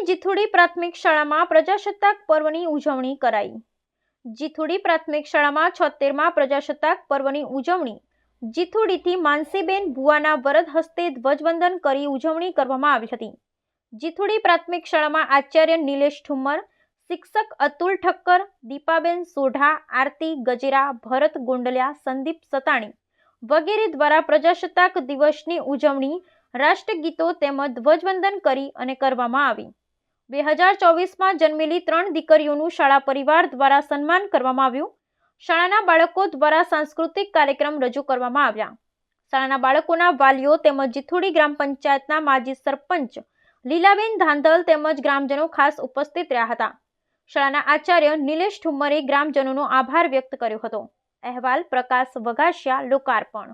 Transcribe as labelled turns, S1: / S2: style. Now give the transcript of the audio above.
S1: મુકાવાવની જીથુડી પ્રાથમિક શાળામાં પ્રજાસત્તાક પર્વની ઉજવણી કરાઈ. જીથુડી પ્રાથમિક શાળામાં છોતેરમાં પ્રજાસત્તાક પર્વની ઉજવણી. જીથુડીથી માનસીબેન ભુવાના વરદ હસ્તે ધ્વજવંદન કરી ઉજવણી કરવામાં આવી હતી. જીથુડી પ્રાથમિક શાળામાં આચાર્ય નિલેશ ઠુમ્મર, શિક્ષક અતુલ ઠક્કર, દીપાબેન સોઢા, આરતી ગજેરા, ભરત ગુંડલિયા, સંદીપ સતાણી વગેરે દ્વારા પ્રજાસત્તાક દિવસની ઉજવણી, રાષ્ટ્રગીતો તેમજ ધ્વજવંદન કરી અને કરવામાં આવી. બે હજાર ચોવીસમાં જન્મેલી ત્રણ દીકરીઓનું શાળા પરિવાર દ્વારા સન્માન કરવામાં આવ્યું. શાળાના બાળકો દ્વારા સાંસ્કૃતિક કાર્યક્રમ રજૂ કરવામાં આવ્યા. શાળાના બાળકોના વાલીઓ તેમજ જીથુડી ગ્રામ પંચાયતના માજી સરપંચ લીલાબેન ધાંધલ તેમજ ગ્રામજનો ખાસ ઉપસ્થિત રહ્યા હતા. શાળાના આચાર્ય નિલેશ ઠુમ્મરે ગ્રામજનોનો આભાર વ્યક્ત કર્યો હતો. અહેવાલ પ્રકાશ વઘાસિયા, લોકાર્પણ.